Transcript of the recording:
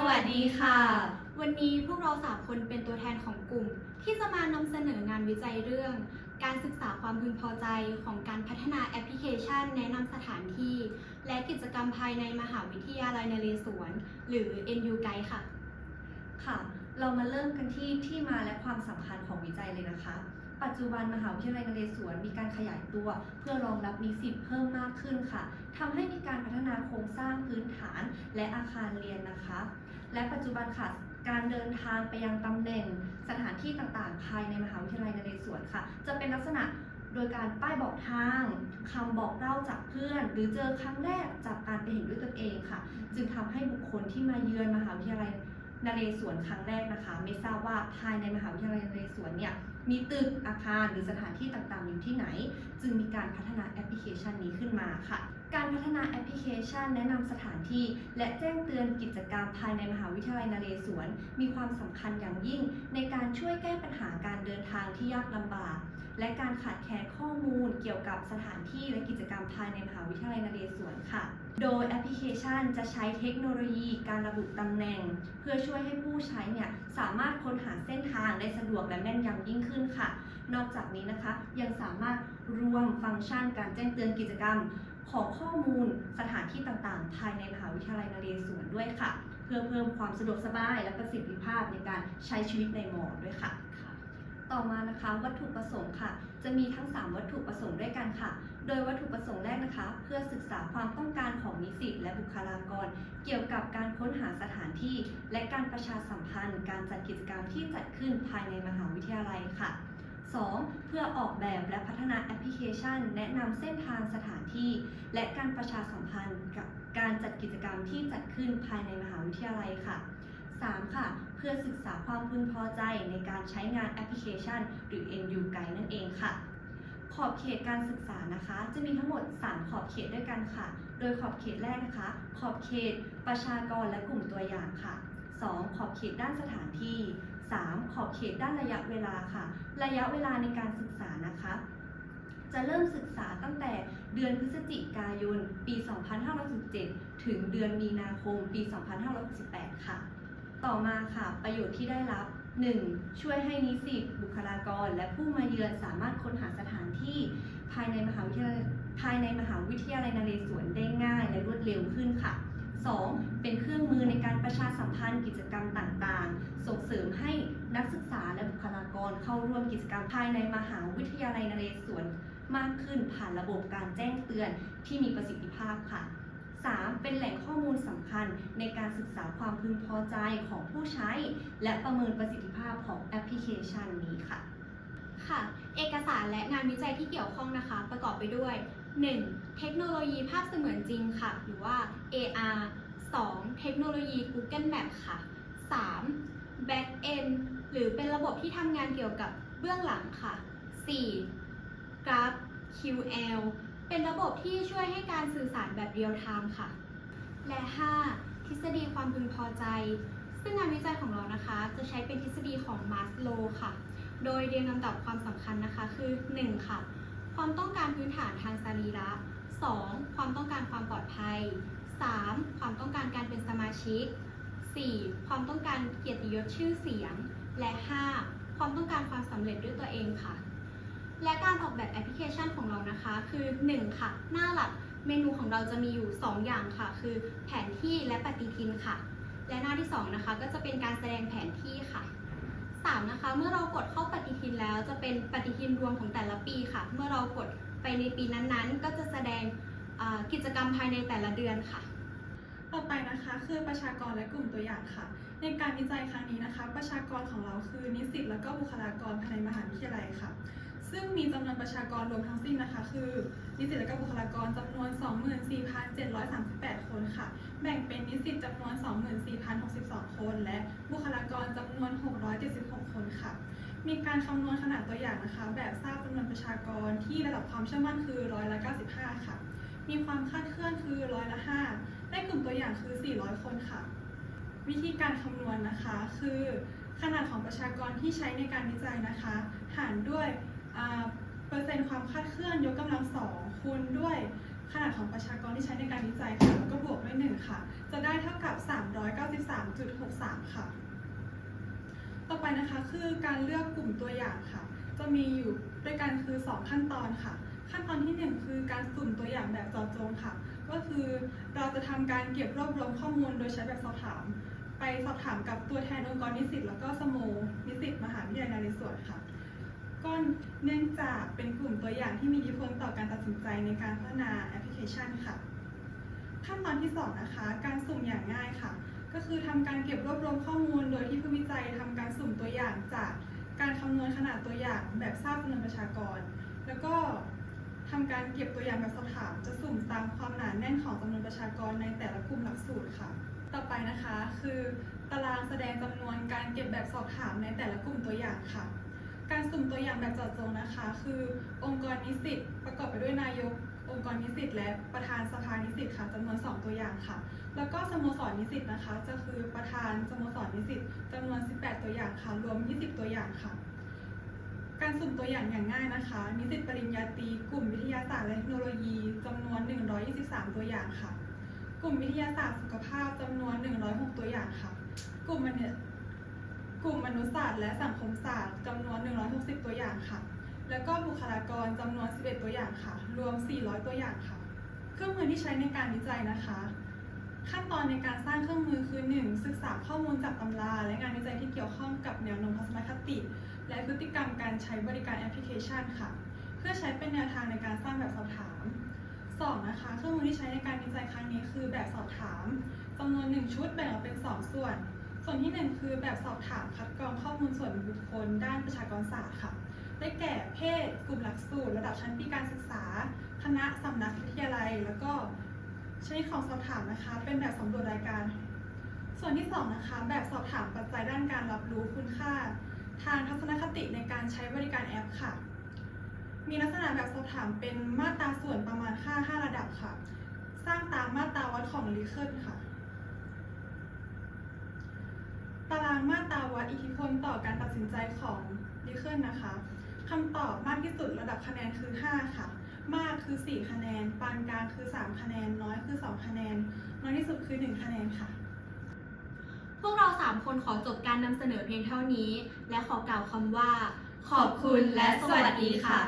สวัสดีค่ะ วันนี้พวกเราสามคนเป็นตัวแทนของกลุ่ม ที่จะมานำเสนองานวิจัยเรื่อง การศึกษาความพึงพอใจของการพัฒนาแอปพลิเคชัน แนะนำสถานที่ และกิจกรรมภายในมหาวิทยาลัยนเรศวร หรือ NU Guide ค่ะ ค่ะ เรามาเริ่มกันที่ที่มาและความสำคัญของวิจัยเลยนะคะ ปัจจุบันมหาวิทยาลัยนเรศวรมีการขยายตัว เพื่อรองรับนิสิตเพิ่มมากขึ้นค่ะทำให้มีการพัฒนาโครงสร้างพื้นฐานและอาคารเรียนนะคะ และปัจจุบันค่ะการเดินทางไปยังตำแหน่งสถานที่ต่างๆ ภายในมหาวิทยาลัยนเรศวรค่ะ จะเป็นลักษณะโดยการป้ายบอกทางคำบอกเล่าจากเพื่อน หรือเจอครั้งแรกจากการไปเห็นด้วยตนเองค่ะ จึงทำให้บุคคลที่มาเยือนมหาวิทยาลัยนเรศวรครั้งแรกนะคะ ไม่ทราบว่าภายในมหาวิทยาลัยนเรศวรเนี่ย มีตึกอาคารหรือสถานที่ต่างๆ อยู่ที่ไหน จึงมีการพัฒนาแอปพลิเคชันนี้ขึ้นมาค่ะ การพัฒนาแอปพลิเคชัน แนะนำสถานที่ และแจ้งเตือนกิจกรรมภายในมหาวิทยาลัยนเรศวร มีความสำคัญอย่างยิ่ง ในการช่วยแก้ปัญหาการเดินทางที่ยากลำบาก และการขาดแคลนข้อมูลเกี่ยวกับสถานที่และกิจกรรมภายในมหาวิทยาลัยนเรศวรค่ะ โดยแอปพลิเคชันจะใช้เทคโนโลยีการระบุตำแหน่ง เพื่อช่วยให้ผู้ใช้เนี่ยสามารถค้นหาเส้นทางได้สะดวกและแม่นยำยิ่งขึ้นค่ะ นอกจากนี้นะคะยังสามารถรวมฟังก์ชันการแจ้งเตือนกิจกรรม ของข้อมูลสถานที่ต่างๆ ภายในมหาวิทยาลัยนเรศวรด้วยค่ะ เพื่อเพิ่มความสะดวกสบายและประสิทธิภาพในการใช้ชีวิตในมอด้วยค่ะ ต่อมานะคะวัตถุประสงค์ค่ะ จะมีทั้ง 3 วัตถุประสงค์ด้วยกันค่ะ โดยวัตถุประสงค์แรกนะคะ เพื่อศึกษาความต้องการของนิสิตและบุคลากร เกี่ยวกับการค้นหาสถานที่ และการประชาสัมพันธ์ การจัดกิจกรรมที่จัดขึ้นภายในมหาวิทยาลัยค่ะ 2. เพื่อออกแบบและพัฒนาแอปพลิเคชัน แนะนำเส้นทางสถานที่ และการประชาสัมพันธ์กับการจัดกิจกรรมที่จัดขึ้นภายในมหาวิทยาลัยค่ะ 3. ค่ะ เพื่อศึกษาความพึงพอใจในการใช้งานแอปพลิเคชัน หรือ NU Guide นั่นเองค่ะ ขอบเขตการศึกษานะคะ จะมีทั้งหมด 3 ขอบเขตด้วยกันค่ะ โดยขอบเขตแรกนะคะ ขอบเขตประชากรและกลุ่มตัวอย่างค่ะ 2. ขอบเขตด้านสถานที่ 3. ขอบเขตด้านระยะเวลาค่ะ ระยะเวลาในการศึกษานะคะ จะเริ่มศึกษาตั้งแต่เดือนพฤศจิกายน ปี 2517ถึงเดือนมีนาคม ปี 2568 ค่ะ ต่อมาค่ะ ประโยชน์ที่ได้รับ 1. ช่วยให้นิสิต บุคลากร และผู้มาเยือนสามารถค้นหาสถานที่ภายในมหาวิทยาลัยภายในมหาวิทยาลัยนเรศวรได้ง่ายและรวดเร็วขึ้นค่ะ 2. เป็นเครื่องมือในการประชาสัมพันธ์กิจกรรมต่างๆ ส่งเสริมให้นักศึกษาและบุคลากรเข้าร่วมกิจกรรมภายในมหาวิทยาลัยนเรศวรมากขึ้นผ่านระบบการแจ้งเตือนที่มีประสิทธิภาพค่ะ 3. เป็นแหล่งข้อมูลสำคัญในการศึกษาความพึงพอใจของผู้ใช้ และประเมินประสิทธิภาพของแอปพลิเคชันนี้ค่ะ ค่ะ เอกสารและงานวิจัยที่เกี่ยวข้องนะคะ ประกอบไปด้วย 1. เทคโนโลยีภาพเสมือนจริงค่ะ หรือว่า AR 2. เทคโนโลยี Google Map ค่ะ 3. Back End หรือเป็นระบบที่ทำงานเกี่ยวกับเบื้องหลังค่ะ 4. Graph QL เป็นระบบที่ช่วยให้การสื่อสารแบบเรียลไทม์ค่ะ และ 5. ทฤษฎีความพึงพอใจ ซึ่งงานวิจัยของเรานะคะ จะใช้เป็นทฤษฎีของมาสโลค่ะ โดยเรียงลำดับความสำคัญนะคะคือ 1. ค่ะ ความต้องการพื้นฐานทางสรีระ 2. ความต้องการความปลอดภัย 3. ความต้องการการเป็นสมาชิก 4. ความต้องการเกียรติยศชื่อเสียง และ 5. ความต้องการความสำเร็จด้วยตัวเองค่ะ และการออกแบบแอปพลิเคชันของเรานะคะ คือ 1. ค่ะ หน้าหลักเมนูของเราจะมีอยู่ 2 อย่างค่ะ คือแผนที่และปฏิทินค่ะ และหน้าที่ 2 นะคะ ก็จะเป็นการแสดงแผนที่ค่ะ 3. นะคะ เมื่อเรากดเข้าปฏิทินแล้วจะเป็นปฏิทินรวมของแต่ละปีค่ะ เมื่อเรากดไปในปีนั้นๆ ก็จะแสดงกิจกรรมภายในแต่ละเดือนค่ะ ต่อไปนะคะคือประชากรและกลุ่มตัวอย่างค่ะ ในการวิจัยครั้งนี้นะคะ ประชากรของเราคือนิสิตและก็บุคลากรภายในมหาวิทยาลัยค่ะ ซึ่งมีจำนวนประชากรรวมทั้งสิ้นนะคะ คือนิสิตและก็บุคลากรจำนวน 24,738 คนค่ะ แบ่งเป็นนิสิตจำนวน 24,062 คน และบุคลากรจำนวน 676 คนค่ะ มีการคำนวณขนาดตัวอย่างนะคะ แบบทราบจำนวนประชากรที่ระดับความเชื่อมั่นคือร้อยละ95 ค่ะ มีความคาดเคลื่อนคือร้อยละ5ได้กลุ่มตัวอย่างคือ 400 คนค่ะ วิธีการคำนวณนะคะคือขนาดของประชากรที่ใช้ในการวิจัยนะคะ หารด้วย เปอร์เซ็นต์ความคาดเคลื่อนยกกำลังสองคูณด้วยขนาดของประชากรที่ใช้ในการวิจัยค่ะแล้วก็บวกด้วย1ค่ะ จะได้เท่ากับ113.63 ค่ะ ต่อไปนะคะคือการเลือกกลุ่มตัวอย่างค่ะ จะมีอยู่ด้วยกันคือ 2 ขั้นตอนค่ะ ขั้นตอนที่ 1 คือการสุ่มตัวอย่างแบบจาะจงค่ะ ก็คือเราจะทำการเก็บรวบรวมข้อมูลโดยใช้แบบสอบถาม ไปสอบถามกับตัวแทนองค์กรนิสิตแล้วก็สโมนิสิตมหาวิทยาลัยนเรศวรค่ะ ก็เนื่องจากเป็นกลุ่มตัวอย่างที่มีอิทธิพลต่อการตัดสินใจในการพัฒนาแอปพลิเคชันค่ะ ขั้นตอนที่สองนะคะ การสุ่มอย่างง่ายค่ะ ก็คือทำการเก็บรวบรวมข้อมูล โดยที่ผู้วิจัยทำการสุ่มตัวอย่างจากการคำนวณขนาดตัวอย่างแบบทราบจำนวนประชากร แล้วก็ทำการเก็บตัวอย่างแบบสอบถามจะสุ่มตามความหนาแน่นของจำนวนประชากรในแต่ละกลุ่มหลักสูตรค่ะ ต่อไปนะคะ คือตารางแสดงจำนวนการเก็บแบบสอบถามในแต่ละกลุ่มตัวอย่างค่ะ การสุ่มตัวอย่างแบบเจาะจงนะคะ คือองค์กรนิสิตประกอบไปด้วยนายก องค์กรนิสิตและประธานสภานิสิตค่ะจำนวน 2 ตัวอย่างค่ะ แล้วก็สโมสรนิสิตนะคะ จะคือประธานสโมสรนิสิตจำนวน 18 ตัวอย่างค่ะรวม 20 ตัวอย่างค่ะ การสุ่มตัวอย่างอย่างง่ายนะคะ นิสิตปริญญาตรีกลุ่มวิทยาศาสตร์และเทคโนโลยีจำนวน 123 ตัวอย่างค่ะ กลุ่มวิทยาศาสตร์สุขภาพจำนวน 106 ตัวอย่างค่ะ กลุ่มมนุษย์ กลุ่มมนุษยศาสตร์และสังคมศาสตร์จำนวน 160 ตัวอย่างค่ะ แล้วก็บุคลากรจำนวน 11 ตัวอย่างค่ะ รวม 400 ตัวอย่างค่ะ เครื่องมือที่ใช้ในการวิจัยนะคะ ขั้นตอนในการสร้างเครื่องมือคือ 1. ศึกษาข้อมูลจากตำรา และงานวิจัยที่เกี่ยวข้องกับแนวโน้มทัศนคติ และพฤติกรรมการใช้บริการแอปพลิเคชันค่ะ เพื่อใช้เป็นแนวทางในการสร้างแบบสอบถาม 2. นะคะ เครื่องมือที่ใช้ในการวิจัยครั้งนี้คือแบบสอบถามจำนวน 1 ชุดแบ่งออกเป็น 2 ส่วน ส่วนที่ 1 คือแบบสอบถามคัดกรองข้อมูลส่วนบุคคลด้านประชากรศาสตร์ค่ะ ได้แก่เพศ กลุ่มหลักสูตร ระดับชั้นปีการศึกษา คณะสำนักวิทยาลัย แล้วก็ชนิดของสอบถามนะคะ เป็นแบบสำรวจรายการ ส่วนที่ 2 นะคะ แบบสอบถามปัจจัยด้านการรับรู้คุณค่า ทางทัศนคติในการใช้บริการแอปค่ะ มีลักษณะแบบสอบถามเป็นมาตราส่วนประมาณค่า 5 ระดับค่ะ สร้างตามมาตราวัดของลีเคิลค่ะ ตาราง มาตราวัดอิทธิพลต่อการตัดสินใจของลีเคิลนะคะคำตอบมากที่สุดระดับคะแนนคือ 5 ค่ะ มากคือ 4 คะแนน ปานกลางคือ 3 คะแนน น้อยคือ 2 คะแนน น้อยที่สุดคือ 1 คะแนนค่ะ พวกเรา 3 คนขอจบการนำเสนอเพียงเท่านี้ และขอกล่าวคำว่า ขอบคุณและสวัสดีค่ะ